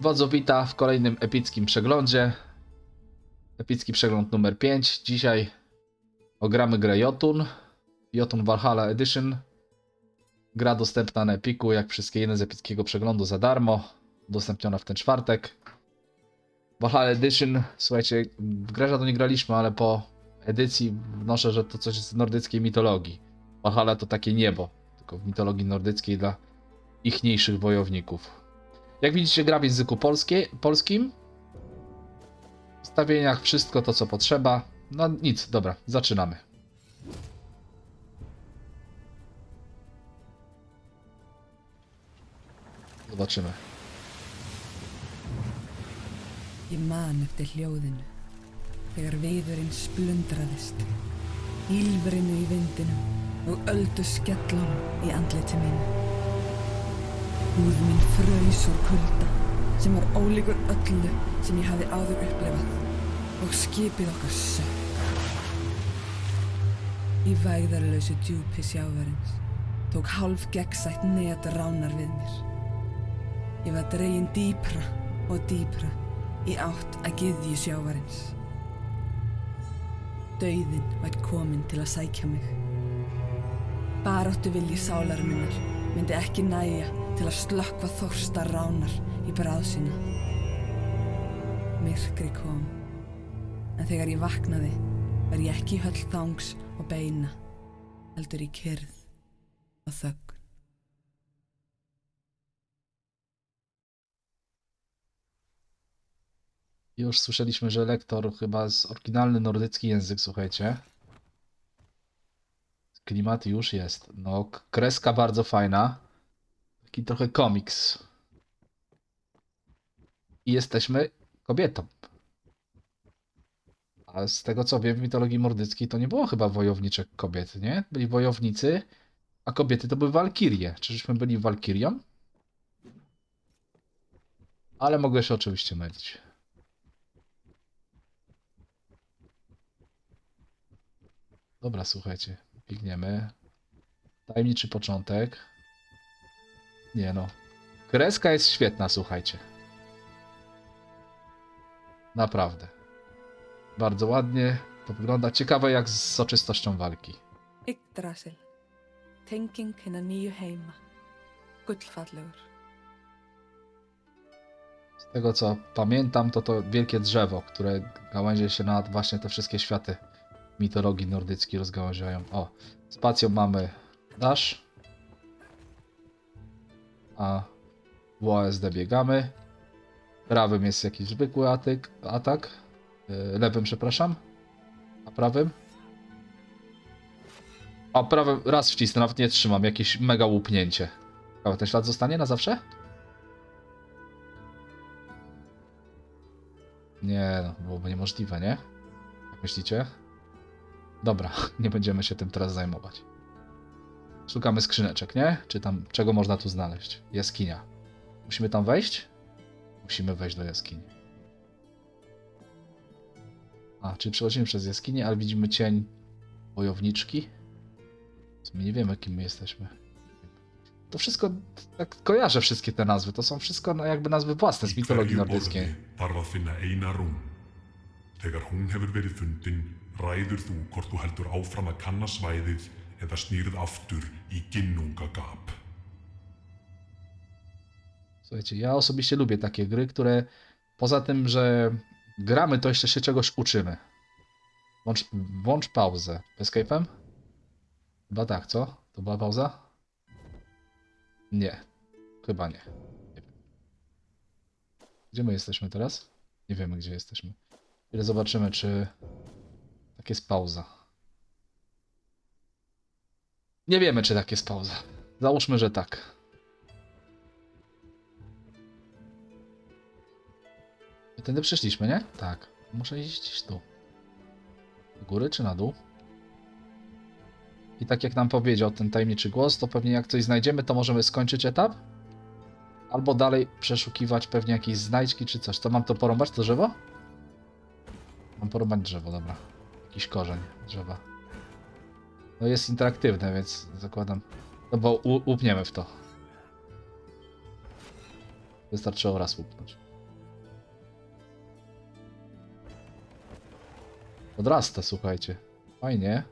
Wodzu wita w kolejnym epickim przeglądzie. Epicki przegląd numer 5. Dzisiaj ogramy grę Jotun. Jotun Valhalla Edition. Gra dostępna na Epiku, jak wszystkie inne z epickiego przeglądu za darmo. Udostępniona w ten czwartek. Valhalla Edition, słuchajcie, w grę żadną nie graliśmy, ale po edycji wnoszę, że to coś z nordyckiej mitologii. Valhalla to takie niebo, tylko w mitologii nordyckiej dla ichniejszych wojowników. Jak widzicie, gra w języku polskie, polskim. W ustawieniach wszystko to, co potrzeba. No nic, dobra, zaczynamy. Zobaczymy. Ég man eftir hljóðinu þegar viðurinn splundraðist, ílverinu í vindinum og öldu skellum í andliti mínu. Húð mín fröys úr kulda sem var ólíkur öllu sem ég hafði áður upplifað og skipið okkar sökk. Í vægðarlausu djúpi sjávarins tók hálf gegnsætt net ránar við mér. Ég var dregin dýpra og dýpra í átt að gyðju sjávarins. Dauðin vært komin til að sækja mig. Baráttu vilji sálar minnar myndi ekki næja til að slökkva þorsta ránar í bráð sína. Myrkri kom, en þegar ég vaknaði var ég ekki höll þangs og beina, heldur í kyrð og þögn. Już słyszeliśmy, że lektor chyba z oryginalny nordycki język, słuchajcie. Klimat już jest. No, kreska bardzo fajna. Taki trochę komiks. I jesteśmy kobietą. A z tego co wiem w mitologii nordyckiej to nie było chyba wojowniczek kobiet, nie? Byli wojownicy, a kobiety to były walkirie. Czyżbyśmy byli walkirią? Ale mogę się oczywiście mylić. Dobra, słuchajcie, biegniemy. Tajemniczy początek. Nie no. Kreska jest świetna, słuchajcie. Naprawdę. Bardzo ładnie to wygląda. Ciekawe jak z soczystością walki. Yggdrasil, tenging hinna nýju heima, gullfallegur. Z tego co pamiętam, to to wielkie drzewo, które gałęzie się na właśnie te wszystkie światy mitologii nordyckiej rozgałęziają. O, spacją mamy dash, a w OSD biegamy. Prawym jest jakiś zwykły atyk, atak, yy, lewym przepraszam, a prawym? A prawym raz wcisnę, nawet nie trzymam, jakieś mega łupnięcie. Ciekawe, ten ślad zostanie na zawsze? Nie, no, byłoby niemożliwe, nie? Jak myślicie? Dobra, nie będziemy się tym teraz zajmować. Szukamy skrzyneczek, nie? Czy tam, czego można tu znaleźć? Jaskinia. Musimy tam wejść? Musimy wejść do jaskini. A, czyli przechodzimy przez jaskinię, ale widzimy cień wojowniczki. Sumie nie wiemy, kim my jesteśmy. To wszystko, tak kojarzę wszystkie te nazwy. To są wszystko no, jakby nazwy własne z mitologii nordyckiej. Ræður þú hvort þú heldur áfram að kanna svæðið eða snýrð aftur í ginnungagap. Słuchajcie, ja osobiście lubię takie gry, które poza tym, że gramy, to jeszcze się czegoś uczymy. Włącz, włącz pauzę. Escape'em? Chyba tak, co? To była pauza? Nie. Chyba nie. nie. Gdzie my jesteśmy teraz? Nie wiemy, gdzie jesteśmy. Ile zobaczymy, czy tak jest pauza. Nie wiemy, czy tak jest pauza. Załóżmy, że tak. My tędy przeszliśmy, nie? Tak. Muszę iść gdzieś tu. Do góry czy na dół? I tak jak nam powiedział ten tajemniczy głos, to pewnie jak coś znajdziemy, to możemy skończyć etap. Albo dalej przeszukiwać pewnie jakieś znajdźki czy coś. To mam to porąbać, to drzewo? Mam porąbać drzewo, dobra jakiś korzeń drzewa. No jest interaktywne, więc zakładam. No bo łupniemy w to. Wystarczyło raz upnąć. Odrasta, słuchajcie. Fajnie.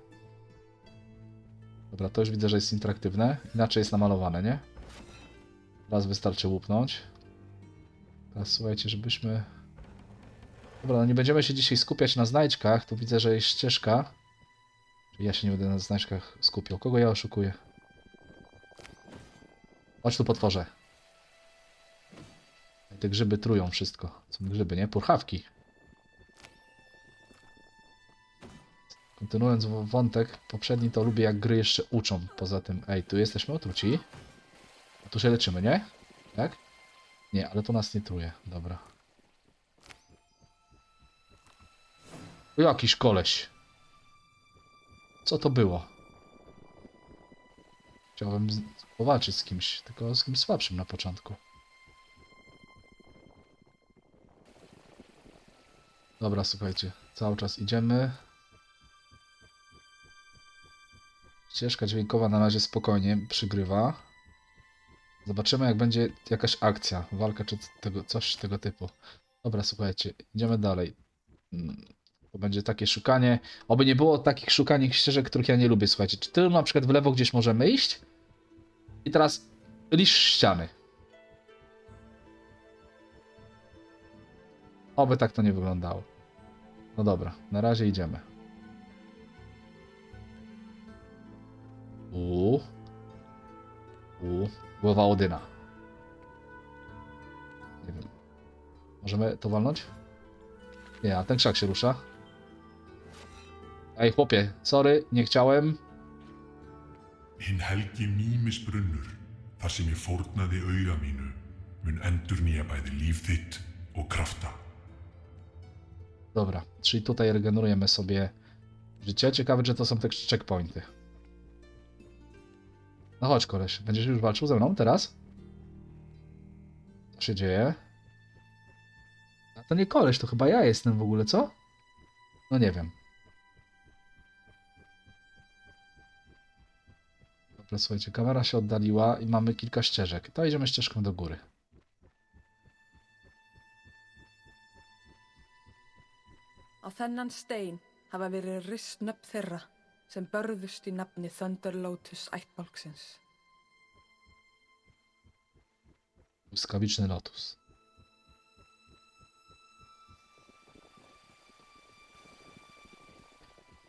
Dobra, to już widzę, że jest interaktywne. Inaczej jest namalowane, nie? Raz wystarczy łupnąć. Teraz słuchajcie, żebyśmy Dobra, no nie będziemy się dzisiaj skupiać na znajdźkach. Tu widzę, że jest ścieżka. Ja się nie będę na znajdźkach skupiał. Kogo ja oszukuję? Chodź tu potworzę. Te grzyby trują wszystko. Są grzyby, nie? Purchawki. Kontynuując wątek poprzedni, to lubię jak gry jeszcze uczą. Poza tym, ej, tu jesteśmy otruci. A tu się leczymy, nie? Tak? Nie, ale to nas nie truje. Dobra. Jakiś koleś. Co to było? Chciałbym powalczyć z kimś, tylko z kimś słabszym na początku. Dobra, słuchajcie. Cały czas idziemy. Ścieżka dźwiękowa na razie spokojnie przygrywa. Zobaczymy, jak będzie jakaś akcja, walka czy tego, coś tego typu. Dobra, słuchajcie, idziemy dalej. To będzie takie szukanie. Oby nie było takich szukań ścieżek, których ja nie lubię, słuchajcie. Czy ty na przykład w lewo gdzieś możemy iść? I teraz lisz ściany. Oby tak to nie wyglądało. No dobra, na razie idziemy. U. U. Głowa Odyna. Nie wiem. Możemy to walnąć? Nie, a ten krzak się rusza. Ej, chłopie, sorry, nie chciałem. Hinn helgi mýmisbrunnur, þar sem ég fórnaði auga mínu, mun endur nýja bæði líf þitt og krafta. Dobra, czyli tutaj regenerujemy sobie życie. Ciekawe, czy to są te checkpointy. No chodź, koleś. Będziesz już walczył ze mną teraz? Co się dzieje? A to nie koleś, to chyba ja jestem w ogóle, co? No nie wiem. Dobra, słuchajcie, kamera się oddaliła i mamy kilka ścieżek. To idziemy ścieżką do góry. Á þennan stein hafa verið rist nöfn þeirra sem börðust í nafni Thunder Lotus ættbálksins. Błyskawiczny lotus.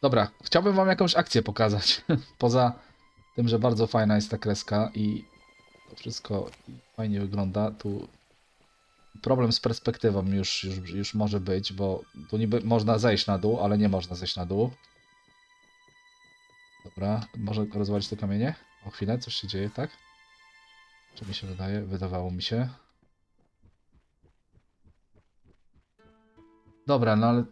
Dobra, chciałbym wam jakąś akcję pokazać. Poza tym, że bardzo fajna jest ta kreska i to wszystko fajnie wygląda. Tu problem z perspektywą już, już, już może być, bo tu niby można zejść na dół, ale nie można zejść na dół. Dobra, może rozwalić te kamienie? O chwilę, coś się dzieje, tak? Czy mi się wydaje? Wydawało mi się. Dobra, no ale...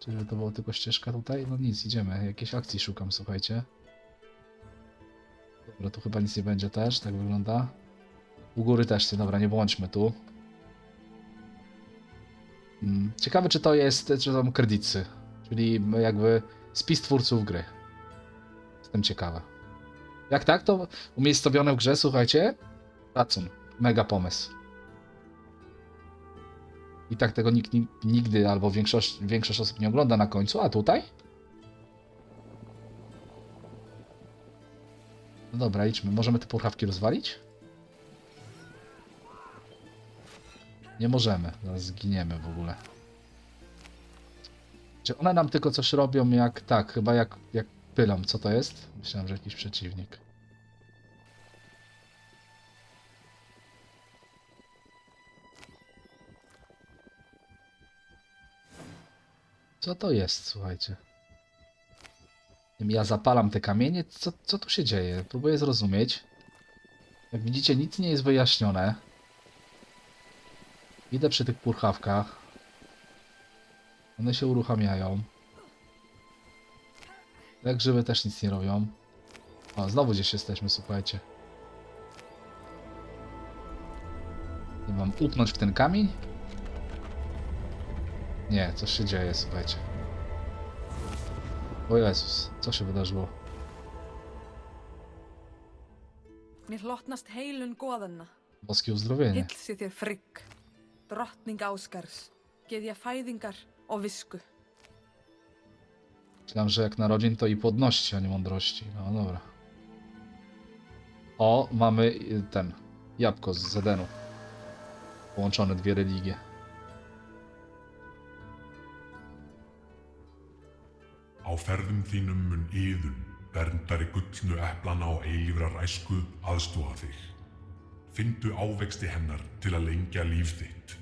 To była tylko ścieżka tutaj? No nic, idziemy. Jakiejś akcji szukam, słuchajcie. Dobra, tu chyba nic nie będzie też, tak wygląda. U góry też nie, dobra, nie błądźmy tu. Mm, Ciekawe, czy to jest, czy są kredycy, czyli jakby spis twórców gry. Jestem ciekawa. Jak tak, to umiejscowione w grze, słuchajcie. Racun. Mega pomysł. I tak tego nikt ni- nigdy, albo większość, większość osób nie ogląda na końcu, a tutaj? No dobra, idźmy. Możemy te puchawki rozwalić? Nie możemy. Zaraz zginiemy w ogóle. Czy one nam tylko coś robią jak... Tak, chyba jak, jak pylą. Co to jest? Myślałem, że jakiś przeciwnik. Co to jest, słuchajcie? Ja zapalam te kamienie. Co, co tu się dzieje? Próbuję zrozumieć. Jak widzicie, nic nie jest wyjaśnione. Idę przy tych purchawkach. One się uruchamiają. Jak grzyby też nic nie robią. O, znowu gdzieś jesteśmy, słuchajcie. Nie mam upnąć w ten kamień? Nie, coś się dzieje, słuchajcie. O Jezus, co się wydarzyło? Mér hlotnast heilun goðanna, Boskie uzdrowienie. hill sé þér frigg, drottning áskars, geðja fæðingar og visku. Myślałem, że jak narodzin to i płodności, a nie mądrości. No dobra. O, mamy y, ten. Jabłko z Zedenu. Połączone dwie religie. Á ferðum þínum mun yðun, berndari gullnu eplana og eilífrar æsku aðstúa þig. Findu ávexti hennar til að lengja líf þitt.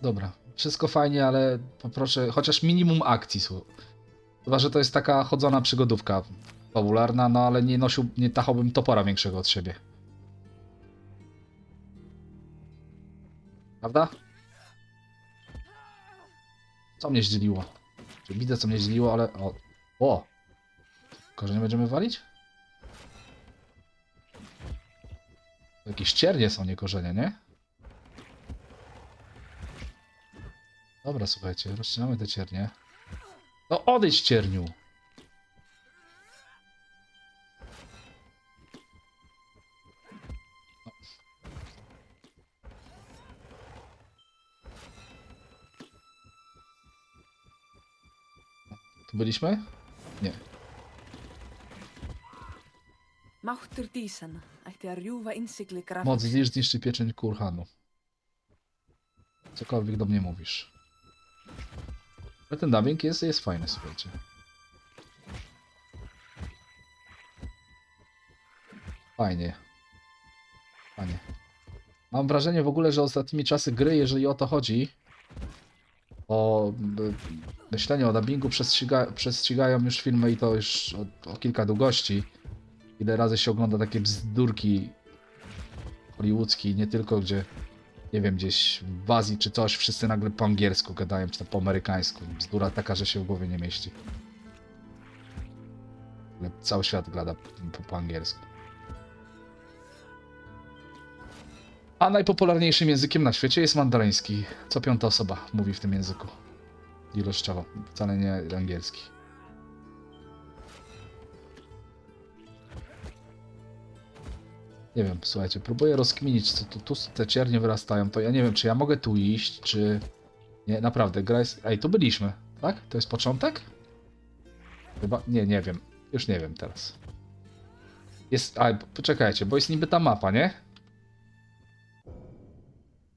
Dobra. Wszystko fajnie, ale poproszę chociaż minimum akcji. Chyba, że to jest taka chodzona przygodówka fabularna, no ale nie nosił, nie tachałbym topora większego od siebie. Prawda? Co mnie zdzieliło? Widzę, co mnie zdzieliło, ale... O! o. Korzenie będziemy walić? Jakieś ciernie są, nie korzenie, nie? Dobra, słuchajcie, rozcinamy te ciernie. No odejdź cierniu! Tu byliśmy? Nie. Máttur dísana ætti að rjúfa innsigli Moc zniszcz, zniszczy pieczęć Kurhanu. Cokolwiek do mnie mówisz. Ale ten dubbing jest, jest fajny, słuchajcie. Fajnie. Fajnie. Mam wrażenie w ogóle, że ostatnimi czasy gry, jeżeli o to chodzi, o myślenie o dubbingu przestrzyga, przestrzygają już filmy i to już o, o kilka długości. Ile razy się ogląda takie bzdurki hollywoodzki, nie tylko gdzie, nie wiem, gdzieś w Azji czy coś, wszyscy nagle po angielsku gadają, czy to po amerykańsku. Bzdura taka, że się w głowie nie mieści. Cały świat gada po, po angielsku. A najpopularniejszym językiem na świecie jest mandaryński. Co piąta osoba mówi w tym języku. Ilościowo, wcale nie angielski. Nie wiem, słuchajcie, próbuję rozkminić, co tu, tu te ciernie wyrastają, to ja nie wiem, czy ja mogę tu iść, czy... Nie, naprawdę, gra jest... Ej, tu byliśmy, tak? To jest początek? Chyba... Nie, nie wiem. Już nie wiem teraz. Jest... A, poczekajcie, bo jest niby ta mapa, nie?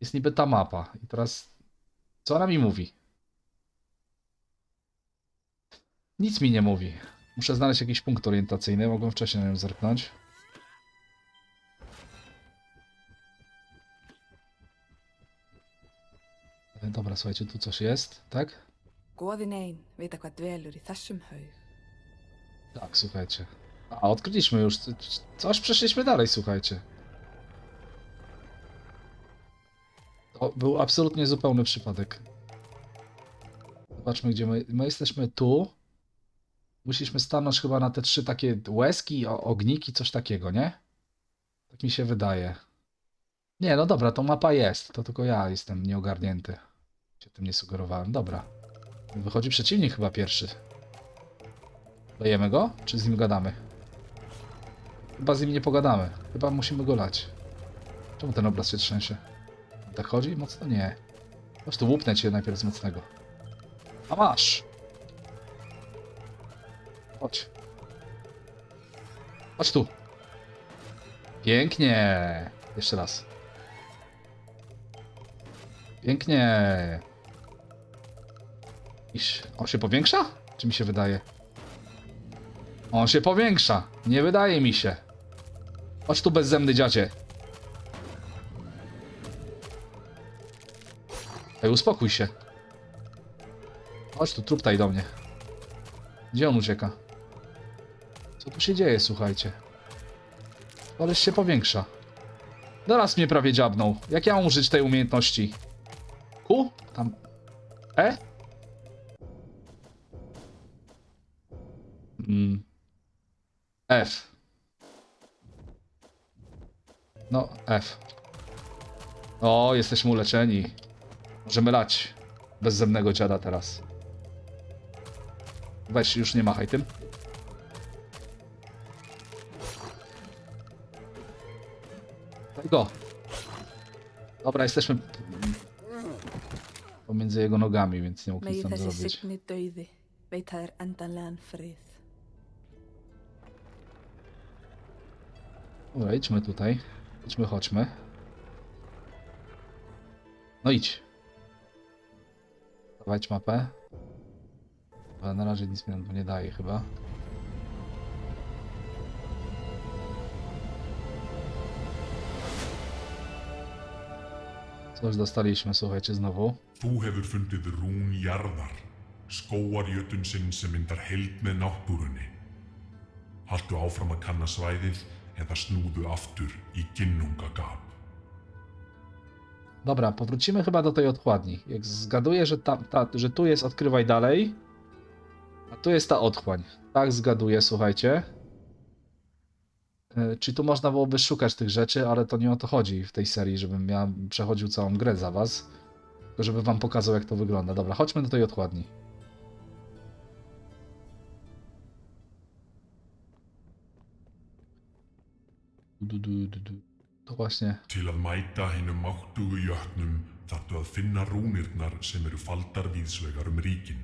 Jest niby ta mapa. I teraz... Co ona mi mówi? Nic mi nie mówi. Muszę znaleźć jakiś punkt orientacyjny, mogłem wcześniej na nią zerknąć. E, Dobra, słuchajcie, tu coś jest, tak? Goðin ein vita hvað dvelur í þessum haug. Tak, słuchajcie. A, odkryliśmy już. Coś przeszliśmy dalej, słuchajcie. Był absolutnie zupełny przypadek. Zobaczmy, gdzie my... My jesteśmy tu. Musieliśmy stanąć chyba na te trzy takie łezki, ogniki, coś takiego, nie? Tak mi się wydaje. Nie, no dobra, to mapa jest. To tylko ja jestem nieogarnięty. Się tym nie sugerowałem. Dobra. Wychodzi przeciwnik chyba pierwszy. Lejemy go? Czy z nim gadamy? Chyba z nim nie pogadamy. Chyba musimy go lać. Czemu ten obraz się trzęsie? Tak chodzi? Mocno? Nie. Po prostu łupnę cię najpierw z mocnego. A masz! Chodź. Chodź tu. Pięknie. Jeszcze raz. Pięknie. Iś. On się powiększa? Czy mi się wydaje? On się powiększa. Nie wydaje mi się. Chodź tu bezzemny dziadzie. Ej, uspokój się. Chodź tu, truptaj do mnie. Gdzie on ucieka? Co tu się dzieje, słuchajcie? Koleś się powiększa. Teraz mnie prawie dziabnął. Jak ja mam użyć tej umiejętności? Q? Tam... E? Mm. F. No, F. O, jesteśmy uleczeni. Możemy lać. Bezzemnego dziada teraz. Weź, już nie machaj tym. Go. Dobra, jesteśmy pomiędzy jego nogami, więc nie mógł nic tam zrobić. frið. Dobra, idźmy tutaj. Idźmy, chodźmy. No idź. Dawać mapę. Ale na razie nic mi nam tu nie daje chyba. Coś dostaliśmy, słuchajcie, znowu. Þú hefur fundið rún jarðar, skóarjötun sinn sem myndar held með náttúrunni. Haltu áfram að kanna svæðið eða snúðu aftur í ginnungagap. Dobra, powrócimy chyba do tej otchłani. Jak zgaduję, że, tam, ta, że tu jest odkrywaj dalej, a tu jest ta otchłań. Tak zgaduję, słuchajcie. E, Czy tu można byłoby szukać tych rzeczy, ale to nie o to chodzi w tej serii, żebym ja przechodził całą grę za was. Tylko żeby wam pokazał, jak to wygląda. Dobra, chodźmy do tej otchłani. Du, du, du, du. To właśnie Til að mæta hinnum máttugu jötnum þarftu að finna rúnirnar sem eru faldar víðsvegar um ríkin.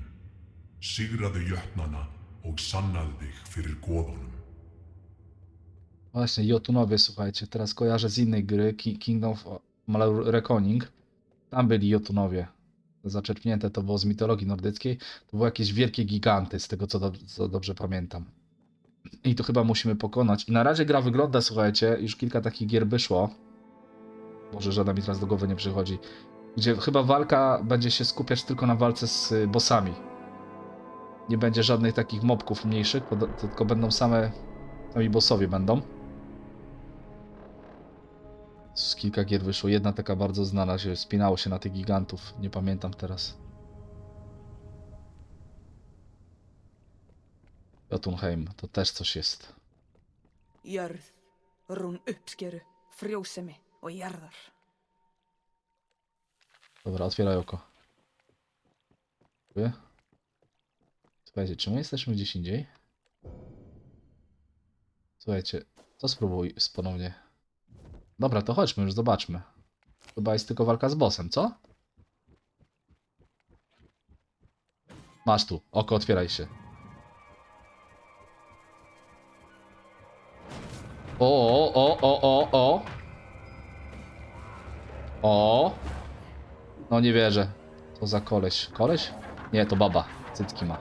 Sigraðu jötnana og sannaðu þig fyrir goðunum. Właśnie, Jotunowie, słuchajcie, teraz kojarzę z innej gry, Ki- Kingdom of Malur Reckoning. Tam byli Jotunowie. Zaczerpnięte to było z mitologii nordyckiej. To były jakieś wielkie giganty, z tego co, do, co dobrze pamiętam. I to chyba musimy pokonać. I na razie gra wygląda, słuchajcie, już kilka takich gier wyszło. Może żadna mi teraz do głowy nie przychodzi. Gdzie chyba walka będzie się skupiać tylko na walce z y, bossami. Nie będzie żadnych takich mobków mniejszych, tylko będą same, sami bossowie będą. Z kilka gier wyszło. Jedna taka bardzo znana, się spinało się na tych gigantów. Nie pamiętam teraz. Jotunheim, to też coś jest. Jörð, rún uppskeru, frjósemi og jarðar. Dobra, otwieraj oko. Dziękuję. Słuchajcie, czy my jesteśmy gdzieś indziej? Słuchajcie, to spróbuj ponownie. Dobra, to chodźmy, już zobaczmy. Chyba jest tylko walka z bossem, co? Masz tu, oko, otwieraj się. O, o, o, o, o, o. No nie wierzę. Co za koleś. Koleś? Nie, to baba. Cycki ma.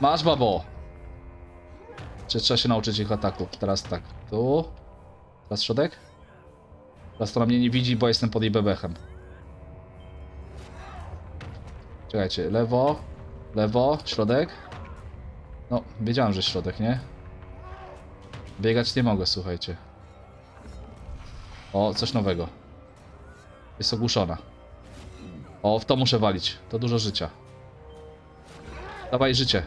Masz babo. Czy trzeba się nauczyć ich ataków? Teraz tak. Tu. Teraz środek. Teraz to na mnie nie widzi, bo jestem pod jej bebechem. Czekajcie. Lewo. Lewo. Środek. No, wiedziałem, że środek, nie? Biegać nie mogę, słuchajcie. O, coś nowego. Jest ogłuszona. O, w to muszę walić. To dużo życia. Dawaj życie.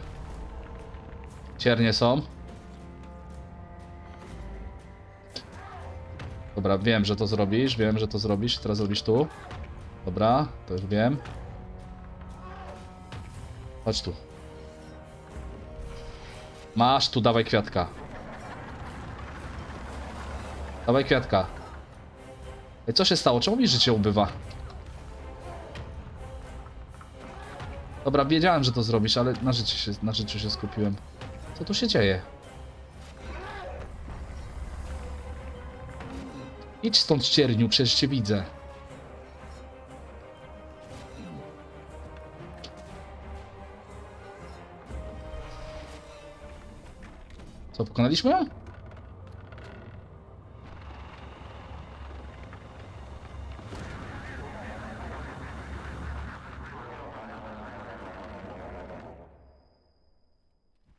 Ciernie są. Dobra, wiem, że to zrobisz. Wiem, że to zrobisz. Teraz zrobisz tu. Dobra, to już wiem. Chodź tu. Masz tu, dawaj kwiatka. Dawaj kwiatka. Ej, co się stało? Czemu mi życie ubywa? Dobra, wiedziałem, że to zrobisz, ale na, życie się, na życiu się skupiłem. Co tu się dzieje? Idź stąd, ścierniu, przecież cię widzę. Co, pokonaliśmy ją?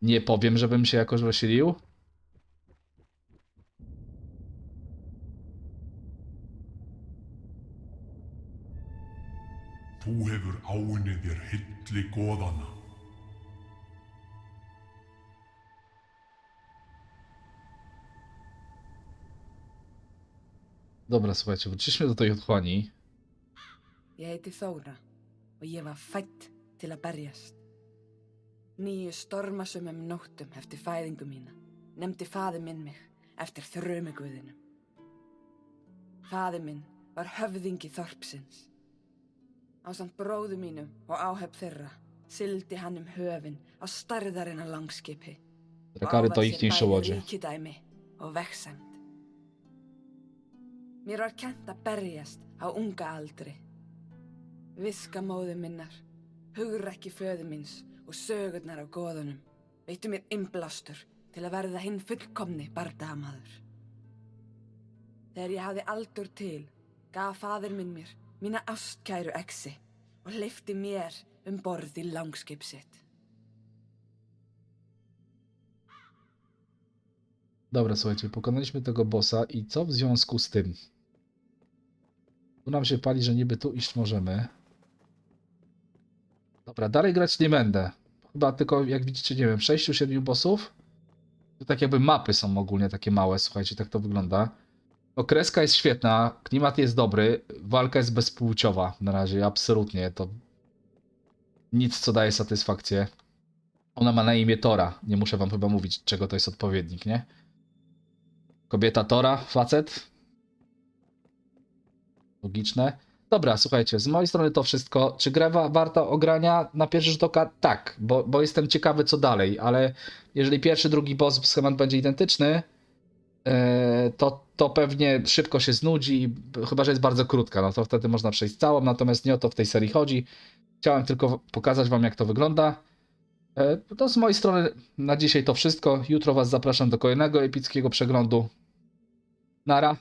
Nie powiem, żebym się jakoś wesilił. Þú hefur áunnið þér hilli goðana. Dobra, słuchajcie, wróciliśmy do tej otchłani. Ég heiti Þóra og ég var fætt til að berjast. Nýju stormasumum nóttum eftir fæðingu mína nefndi faði minn mig eftir þrömuguðinum. Faði minn var höfðingi þorpsins. Á samt bróðu mínum og áhef þeirra sildi hann um höfin á starðarina langskipi. Drakary to ich niższe łodzie. Ríkidæmi og vegsemd. Mér var kent að berjast á unga aldri. Viska móðu minnar, hugrekki föðu míns og sögurnar af goðunum veittu mér innblástur til að verða hinn fullkomni bardamaður. Þegar ég hafði aldur til, gaf fadir minn mér mína ástkæru exi og hleyfti mér um borð í langskip sitt. Dobra, słuchajcie, pokonaliśmy tego bossa i co w związku z tym? Tu nam się pali, że niby tu iść możemy. Dobra, dalej grać nie będę. Chyba tylko, jak widzicie, nie wiem, 6-7 bossów. To tak jakby mapy są ogólnie takie małe, słuchajcie, tak to wygląda. No, kreska jest świetna, klimat jest dobry, walka jest bezpłciowa na razie, absolutnie. To nic, co daje satysfakcję. Ona ma na imię Tora. Nie muszę wam chyba mówić, czego to jest odpowiednik, nie? Kobieta Tora, facet. Logiczne. Dobra, słuchajcie, z mojej strony to wszystko. Czy gra wa- warta ogrania? Na pierwszy rzut oka tak, bo, bo jestem ciekawy co dalej, ale jeżeli pierwszy, drugi boss schemat będzie identyczny, e, to, to pewnie szybko się znudzi, b- chyba że jest bardzo krótka, no to wtedy można przejść całą, natomiast nie o to w tej serii chodzi. Chciałem tylko pokazać wam jak to wygląda. E, To z mojej strony na dzisiaj to wszystko. Jutro Was zapraszam do kolejnego epickiego przeglądu. Nara.